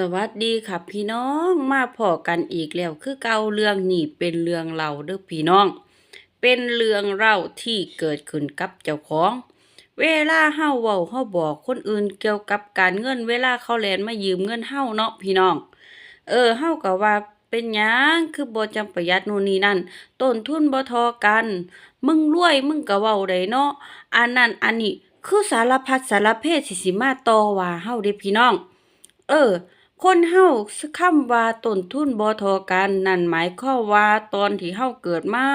สวัสดีค่ะพี่น้องมาพอกันอีกแล้วคือเก่าเรื่องนี้เป็นเรื่องเล่าเด้อพี่น้อง เป็นเรื่องเล่าที่เกิดขึ้นกับเจ้าของ เวลาเฮาเว้าเฮาบอกคนอื่นเกี่ยวกับการเงิน เวลาเขาแลนมายืมเงินเฮาเนาะพี่น้อง เออเฮาก็ว่าเป็นหยังคือบ่จำประหยัดนู่นนี่นั่นต้นทุนบ่ทอกัน มึงรวยมึงก็เว้าได้เนาะอันนั้นอันนี้คือสารพัดสารเพสิสิมาต่อว่าเฮาเด้พี่น้อง เออ คนเฮาคำว่าต้นทุนบ่เทอกันนั่นหมายความว่าตอนที่เฮาเกิดมา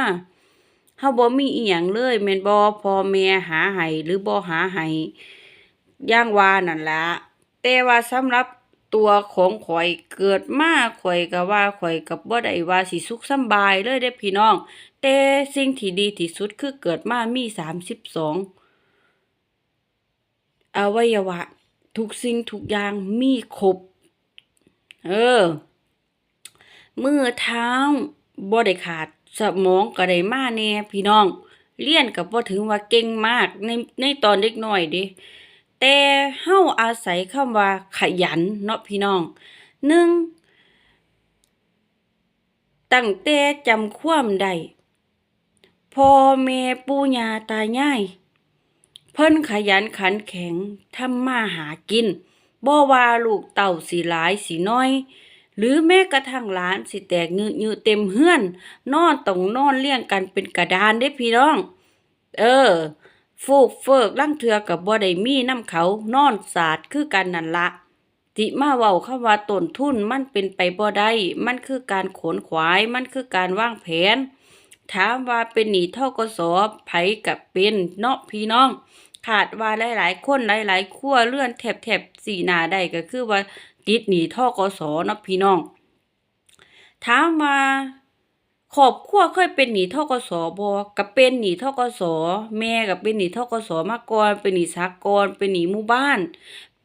เฮาบ่มีอีหยังเลยแม่นบ่พ่อแม่หาให้หรือบ่หาให้ย่างว่านั่นละแต่ว่าสำหรับตัวของข่อยเกิดมาข่อยก็ว่าข่อยก็บ่ได้ว่าสิสุขสำบายเลยเด้พี่น้อง แต่สิ่งที่ดีที่สุดคือเกิดมามี32อวัยวะ ทุกสิ่งทุกอย่างมีครบ เออ เมื่อเท้าบ่ได้ขาดสมองก็ได้มาแน่พี่น้อง เรียนก็บ่ถึงว่าเก่งมากในในตอนเด็กน้อยด้แต่เฮาอาศัยคำว่าขยันเนาะพี่น้องหนึ่งตั้งแต่จำความได้พ่อแม่ปู่ย่าตายายเพิ่นขยันขันแข็งทำมาหากิน บ่ว่าลูกเต่าสิหลายสิน้อย หรือแม้กระทั่งหลานสิแตกเงื้อยือเต็มเฮือน นอนต้องนอนเลี้ยงกันเป็นกระดานเด้พี่น้อง เออฟูกเฟิกลังเทือกับบ่ได้มีน้ำเขานอนสาดคือกันนั่นละติมาเว้าคำว่าต้นทุนมันเป็นไปบ่ได้ มันคือการขนขวาย มันคือการวางแผน ถามว่าเป็นหนี้ทกสอไผกับเป็นเนาะพี่น้อง ขาดว่าหลายๆคนหลายๆครัวเรือนแถบๆสีหนาได้ก็คือว่าติดหนี้ทกสเนาะพี่น้องถามว่าครอบครัวเคยเป็นหนี้ทกสบ่ก็เป็นหนี้ทกสแม่ก็เป็นหนี้ทกสมาก่อนเป็นหนีสหกรเป็นหนีหมู่บ้าน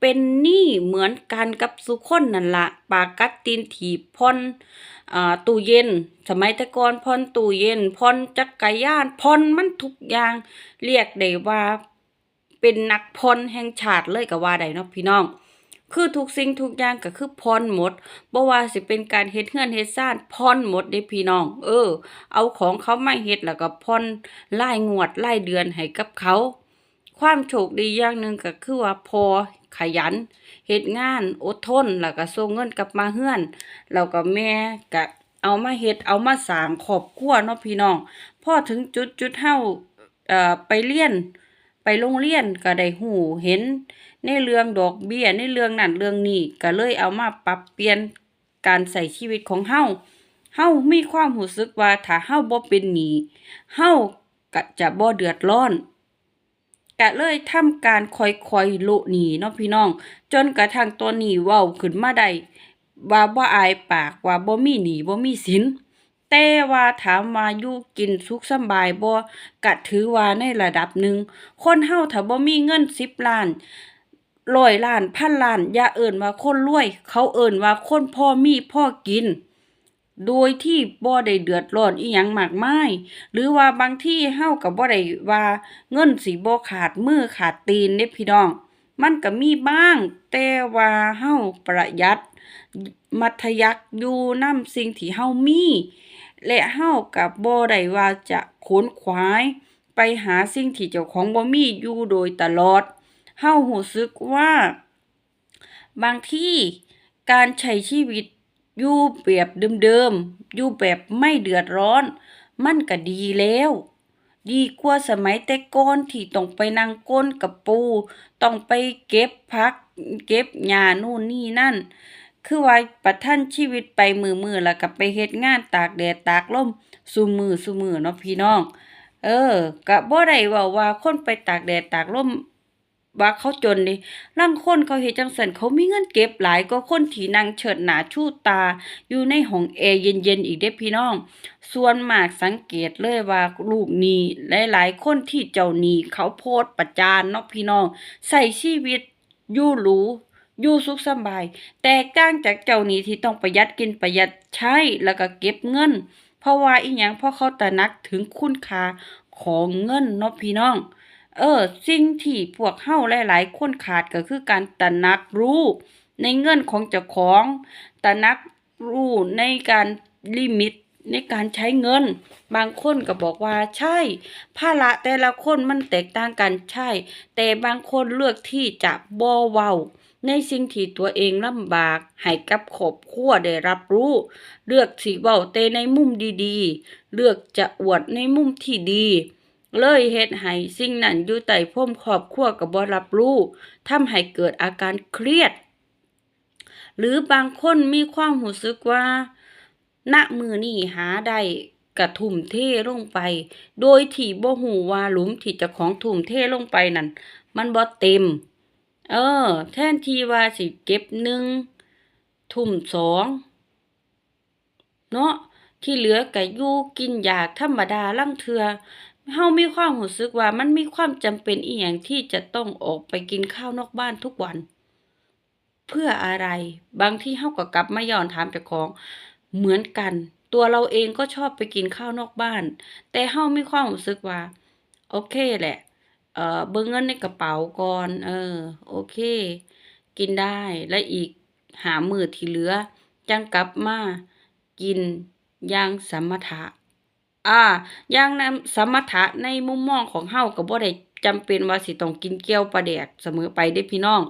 เป็นหนี้เหมือนกันกับสุคนนั่นละปากกัดตีนถีบพ่อนตู้เย็น สมัยต่ก่อนพ่อนตู้เย็นพ่อนจักรยานพ่อนมันทุกอย่าง เรียกได้ว่า เป็นนักพ่อนแห่งชาติเลยก็ว่าได้เนาะพี่น้อง คือทุกสิ่งทุกอย่างก็คือพ่อนหมดบ่ว่าสิเป็นการเฮ็ดเฮือนเฮ็ดซ่านพ่อนหมดเด้พี่น้อง เออ เอาของเขามาเฮ็ดแล้วก็พ่อนรายงวดรายเดือนให้กับเขา ความโชคดีอย่างหนึ่งก็คือว่าพอขยันเฮ็ดงานอดทนแล้วก็ส่งเงินกลับมาเฮือนแล้วก็แม่ก็เอามาเฮ็ดเอามาสร้างครอบครัวเนาะพี่น้องพอถึงจุดจุดเฮาเอ่อไปเรียน ไปโรงเรียนก็ได้หูเห็น ในเรื่องดอกเบี้ยในเรื่องนั้นเรื่องนี้ก็เลยเอามาปรับเปลี่ยนการใช้ชีวิตของเฮาเฮามีความรู้สึกว่าถ้าเฮาบ่เป็นหนี้เฮาก็จะบ่เดือดร้อนก็เลยทำการค่อยๆโละหนีเนาะพี่น้อง จนกระทั่งตัวหนีเว้าขึ้นมาได้ว่าบ่อายปากว่าบ่มีหนีบ่มีสิน แต่ว่าถามว่าอยู่กินสุขสบายบ่ก็ถือว่าในระดับหนึ่ง คนเฮาถ้าบ่มีเงิน10ล้านร้อยล้านพันล้าน อย่าเอิ้นว่าคนรวย เขาเอิ้นว่าคนพ่อมีพ่อกิน โดยที่บ่ได้เดือดร้อนอีหยังมากมาย หรือว่าบางที่เฮาก็บ่ได้ว่าเงินสิบ่ขาดมือขาดตีนเด้พี่น้อง มันก็มีบ้าง แต่ว่าเฮาประหยัด มัธยัสถ์อยู่นำสิ่งที่เฮามี และเฮาก็บ่ได้ว่าจะขนขวายไปหาสิ่งที่เจ้าของบ่มีอยู่โดยตลอด เฮารู้สึกว่า บางที่การใช้ชีวิตอยู่แบบเดิมๆ อยู่แบบไม่เดือดร้อน มันก็ดีแล้ว ดีกว่าสมัยแต่ก่อนที่ต้องไปนั่งก้นกับปู ต้องไปเก็บผัก เก็บหญ้านู่นนี่นั่น คือว่าประทังชีวิตไปมือๆแล้วก็ไปเฮ็ดงานตากแดดตากลมซุมื้อซุมื้อเนาะพี่น้อง เออก็บ่ได้ว้าว่าคนไปตากแดดตากลมว่าเขาจนดะลางคนเขาเฮ็ดจังซั่นเขามีเงินเก็บหลายกว่าคนที่นั่งเชิดหนาชูตา อยู่ในห้องแอร์เย็นๆอีกเด้พี่น้อง ส่วนมากสังเกตเลยว่าลูกหนี้หลายๆ คนที่เจ้าหนี้เขาโพสประจานเนาะพี่น้องใช้ชีวิตอยู่หรู อยู่สุขสบาย แตกต่างจากเจ้านี้ที่ต้องประหยัดกินประหยัดใช้แล้วก็เก็บเงิน เพราะว่าอีหยังเพราะเขาตระหนักถึงคุณค่าของเงินเนาะพี่น้อง เออ สิ่งที่พวกเฮาหลาย ๆ คนขาดก็คือการตระหนักรู้ในเงินของเจ้าของตระหนักรู้ในการลิมิตในการใช้เงิน บางคนก็บอกว่าใช่ภาระแต่ละคนมันแตกต่างกันใช่ แต่บางคนเลือกที่จะบ่เว้า ในสิ่งที่ตัวเองลำบาก ให้กับครอบครัวได้รับรู้ เลือกสิเว้าแต่ในมุมดีๆ เลือกจะอวดในมุมที่ดี เลยเฮ็ดให้สิ่งนั้นอยู่ใต้พรมครอบครัวก็บ่รับรู้ทำให้เกิดอาการเครียด หรือบางคนมีความรู้สึกว่า ณมือนี้หาได้กระทุ่มเทลงไป โดยที่บ่ฮู้ว่าหลุมที่จ้าของทุ่มเทลงไปนั่นมันบ่เต็ม เออ แทนที่ว่าสิเก็บหนึ่งทุ่มสองเนาะที่เหลือก็อยู่กินอยากธรรมดาลังเทือเฮามีความรู้สึกว่ามันมีความจำเป็นอีหยังที่จะต้องออกไปกินข้าวนอกบ้านทุกวัน เพื่ออะไร บางที่เฮาก็กลับมาย้อนถามเจ้าของเหมือนกัน ตัวเราเองก็ชอบไปกินข้าวนอกบ้าน แต่เฮามีความรู้สึกว่า โอเคแหละ เอ่อเบิ่งเงินในกระเป๋าก่อน เออ โอเค กินได้และอีกหามือที่เหลือจังกลับมากินย่างสมถะ อ่าย่างนั้นสมถะในมุมมองของเฮาก็บ่ได้จำเป็นว่าสิต้องกินเกี๊ยวปลาแดกเสมอไปเด้พี่น้อง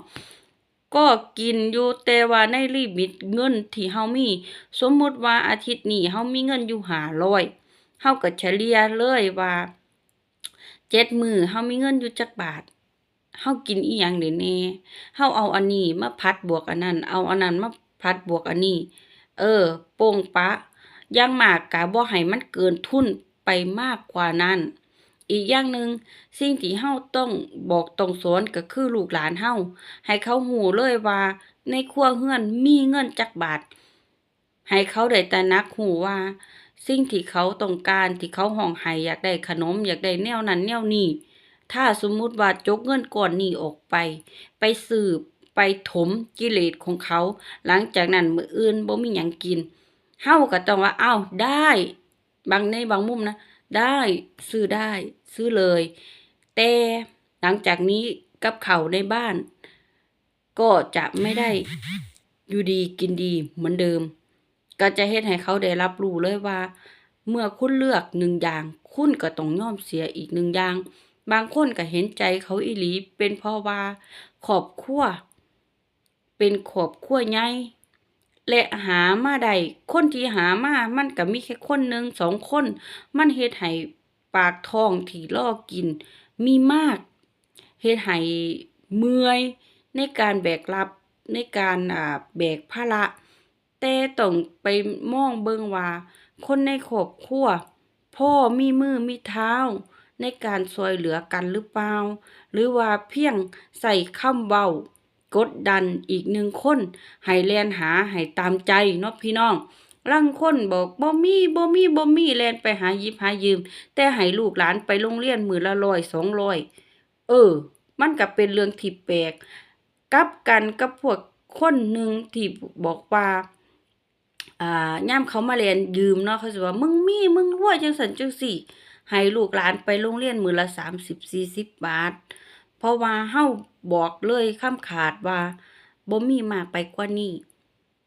ก็กินอยู่แต่ว่าในลิมิตเงินที่เฮามี สมมุติว่าอาทิตย์นี้เฮามีเงินอยู่500เฮาก็เฉลี่ยเลยว่า เจ็ดมือเฮามีเงินอยู่จักบาทเฮากินอีหยังได้แหน่เฮาเอาอันนี้มาพัดบวกอันนั้น เอาอันนั้นมาพัดบวกอันนี้ เออ โป่งปะย่างมากก็บ่ให้มันเกินทุนไปมากกว่านั้น อีกอย่างหนึ่งสิ่งที่เฮาต้องบอกต้องสอนก็คือลูกหลานเฮาให้เขารู้เลยว่าในครัวเรือนมีเงินจักบาท ให้เขาได้ตระหนักรู้ว่า สิ่งที่เขาต้องการที่เขาห้องไห้อยากได้ขนม อยากได้แนวนั้นแนวนี้ ถ้าสมมุติว่าจกเงินก้อนนี้ออกไป ไปสืบไปถมกิเลสของเขา หลังจากนั้นมืออื่นบ่มีหยังกินเฮาก็ต้องว่าอ้าวได้ บางในบางมุมนะ ได้ซื้อได้ซื้อเลย แต่หลังจากนี้กับเขาในบ้าน ก็จะไม่ได้อยู่ดีกินดีเหมือนเดิม ก็จะเฮ็ดให้เขาได้รับรู้เลยว่า เมื่อคุณเลือกหนึ่งอย่าง คุณก็ต้องยอมเสียอีกหนึ่งอย่าง บางคนก็เห็นใจเขาอีหลี เป็นเพราะว่าครอบครัวเป็นครอบครัวใหญ่และหามาได้คนที่หามามันก็มีแค่คนหนึ่งสองคน มันเฮ็ดให้ปากท้องที่รอกิน มีมากเฮ็ดให้เมื่อยในการแบกรับในการอ่าแบกภาระ แต่ต้องไปมองเบิ่งว่า คนในครอบครัวพ่อมีมือมีเท้า ในการช่วยเหลือกันหรือเปล่า หรือว่าเพียงใส่คำเว้ากดดันอีกหนึ่งคนให้แลนหาให้ตามใจเนาะพี่น้องลางคนบอกบ่มีบ่มีบ่มีแลนไปหายิบหายืม แต่ให้ลูกหลานไปโรงเรียนมือละร้อยสองร้อยเออ มันก็เป็นเรื่องที่แปลกกับกันกับพวกคนหนึ่งที่บอกว่า อ่ายามเขามาเรียนยืมเนาะเขาสิว่ามึงมีมึงรวยจังซั่นจังซี่ให้ลูกหลานไปโรงเรียนมือละ30-40บาท เพราะว่าเฮาบอกเลยคำขาดว่าบ่มีมากไปกว่านี้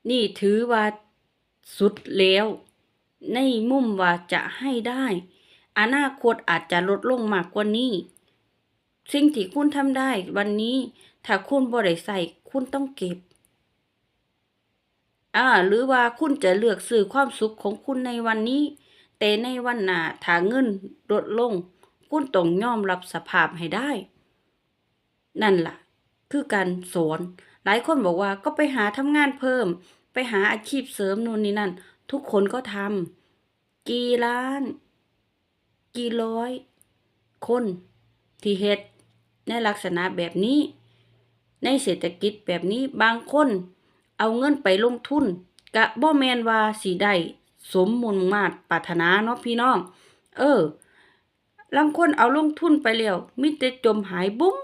นี่ถือว่าสุดแล้ว ในมุมว่าจะให้ได้ อนาคตอาจจะลดลงมากกว่านี้สิ่งที่คุณทำได้วันนี้ ถ้าคุณบ่ได้ใช้คุณต้องเก็บ อ่าหรือว่าคุณจะเลือกซื้อความสุขของคุณในวันนี้ แต่ในวันหน้าถ้าเงินลดลง คุณต้องยอมรับสภาพให้ได้ นั่นล่ะ คือการสอน หลายคนบอกว่าก็ไปหาทำงานเพิ่ม ไปหาอาชีพเสริมนู่นนี่นั่น ทุกคนก็ทำกี่ล้าน กี่ร้อย คนที่เฮ็ดในลักษณะแบบนี้ ในเศรษฐกิจแบบนี้บางคน เอาเงินไปลงทุนกะบ่แมนว่าสิได้สมมุญมาตรปรารถนาเนาะพี่น้อง เออลางคนเอาลงทุนไปแล้วมีแต่จมหายบุ้ม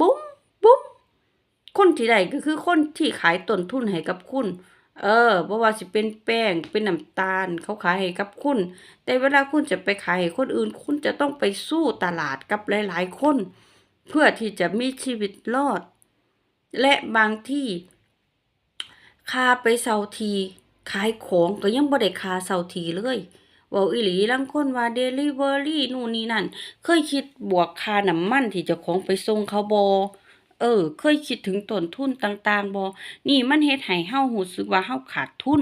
บุ้มบุ้มคนที่ได้ก็คือคนที่ขายต้นทุนให้กับคุณ เออบ่ว่าสิเป็นแป้งเป็นน้ำตาล เขาขายให้กับคุณ แต่เวลาคุณจะไปขายให้คนอื่น คุณจะต้องไปสู้ตลาดกับหลาย ๆ คน เพื่อที่จะมีชีวิตรอด และบางที่ คาไปเซาทีขายของก็ยังบ่ได้คาเซาทีเลยว้าอีหลีลางคนว่า delivery นู่นนี่นั่น เคยคิดบวกค่าน้ำมันที่เจ้าของไปส่งเขาบ่เออ เคยคิดถึงต้นทุนต่างๆบ่นี่มันเฮ็ดให้เฮารู้สึกว่าเฮาขาดทุน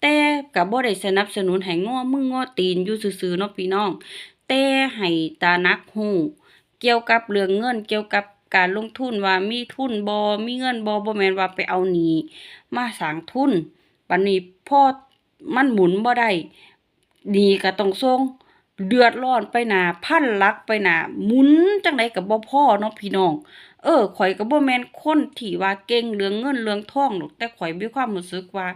แต่ก็บ่ได้สนับสนุนให้ง้อมือง้อตีนอยู่ซื่อๆเนาะพี่น้อง แต่ให้ตานักฮู้เกี่ยวกับเรื่องเงินเกี่ยวกับ การลงทุนว่ามีทุนบ่มีเงินบ่บ่แมนว่าไปเอาหนีมาสางทุนบัดนี้พ่อมันหมุนบ่ได้หนีก็ต้องส่งเดือดร้อนไปหนาพันลักไปหนาหมุนจังไดก็บ่พอเนาะพี่น้อง เออข่อยก็บ่แมนคนที่ว่าเก่งเรื่องเงินเรื่องทองหรอกแต่ข่อยมีความรู้สึกว่า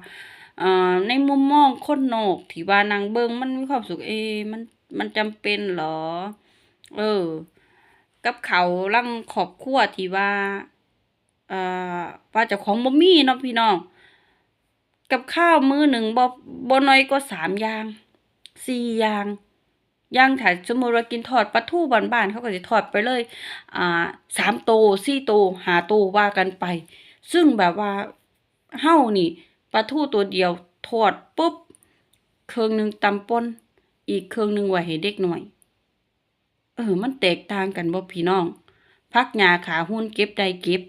อ่าในมุมมองคนนอกที่ว่านั่งเบิงมันมีความสุขเอ มันมันจำเป็นหรอ เออ กับเขาลังครอบครัวที่ว่าเอ่าว่าเจ้าของบ่มีเนาะพี่น้อง กับข้าวมื้อหนึ่งบ่บ่น้อยกว่าสามอย่างสี่อย่างย่างถ้าสมมุติว่ากินทอดปลาทูบ้านๆเขาก็สิทอดไปเลย อ่าสามโตสี่โตหาโตว่ากันไป ซึ่งแบบว่าเฮานี่ปลาทูตัวเดียวทอดปุ๊บเครื่องหนึ่งตำป่นอีกเครื่องหนึ่งไว้ให้เด็กหน้อย เออ มันแตกต่างกันบ่พี่น้องผักหญ้าขาหุ้นเก็บได้เก็บ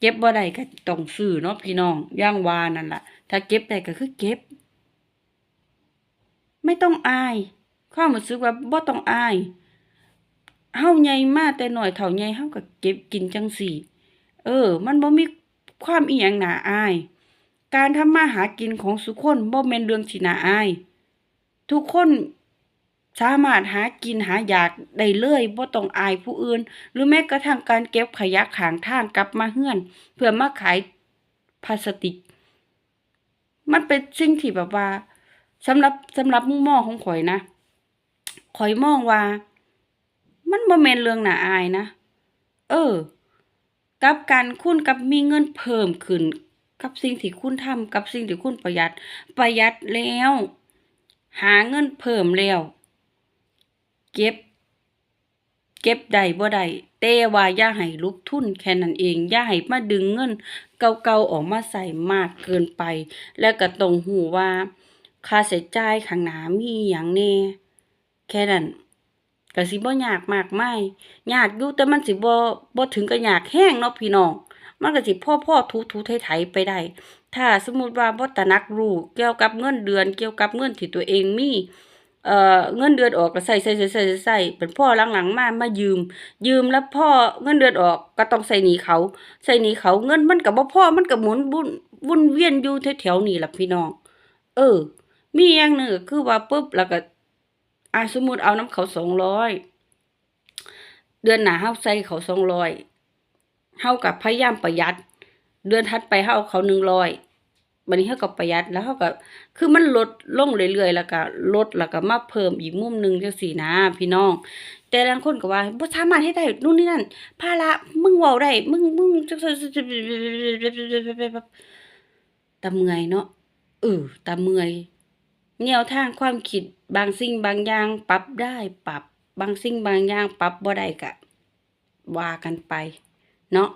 เก็บบ่ได้ก็ต้องซื้อเนาะพี่น้องย่างวานั่นล่ะ ถ้าเก็บได้ก็คือเก็บ ไม่ต้องอายความรู้สึกว่าบ่ต้องอายเฮาใหญ่มาแต่หน้อยเท่าใหญ่เฮาก็เก็บกินจังซี่ เออ มันบ่มีความอิหยังน่าอาย การทำมาหากินของสุคนบ่แม่นเรื่องที่น่าอาย ทุกคน สามารถหากินหาอยากได้เลยบ่ต้องอายผู้อื่น หรือแม้กระทั่งการเก็บขยะขางทางกลับมาเฮือน เพื่อมาขายพลาสติก มันเป็นสิ่งที่แบบว่าสำหรับสำหรับมุมมองของข่อยนะข่อยมองว่า มันบ่แม่นเรื่องน่าอายนะ เออ กับการคุณกับมีเงินเพิ่มขึ้น กับสิ่งที่คุณทำกับสิ่งที่คุณประหยัด ประหยัดแล้ว หาเงินเพิ่มแล้ว เก็บ เก็บได้บ่ได้แต่ว่าอย่าให้ลงทุนแค่นั้นเองอย่าให้มาดึงเงิน เก่าๆออกมาใส่มากเกินไป แล้วก็ต้องฮู้ว่า ค่าใช้จ่ายข้างหน้ามีอิหยังแน่แค่นั้นก็สิบ่ยากมากไมายยากอยู่แต่มันสิบ่บ่ถึงกับยากแฮงเนาะพี่น้องมันก็สิพ่อๆถูๆไถๆไปได้ ถ้าสมมติว่าบ่ตระหนักรู้เกี่ยวกับเงินเดือน เกี่ยวกับเงินที่ตัวเองมี เอ่อเงินเดือนออกก็ใช้ๆๆๆๆเป็นพ่อหลังๆมามายืม ยืมแล้วพ่อเงินเดือนออกก็ต้องใช้หนีเขาใช้หนีเขาเงินมันก็บ่พอมันก็หมุนบุนวนเวียนอยู่แถวๆนี้ล่ะพี่น้อง เออ มีอย่างหนึ่งก็คือว่าปุ๊บแล้วก็อาสมมุติเอาน้ำเขา200เดือนหนาเฮาใส่เขา200เฮาก็พยายามประหยัด เดือนถัดไปเฮาเอาเขา100 บัดนี้เฮาก็ประหยัดแล้วเฮาก็คือมันลดลงเรื่อยๆแล้วก็ลดแล้วก็มาเพิ่มอีกมุมหนึ่งจังซี่นะ พี่น้อง แต่ลางคนก็ว่าบ่สามารถเฮ็ดได้นู่นนี่นั่นภาระมึงเว้าได้มึงมึงจักตาเมื่อยเนาะเออตาเมื่อยแนวทางความคิดบางสิ่งบางอย่างปรับได้ปรับบางสิ่งบางอย่างปรับบ่ได้ก็ว่ากันไป เนาะ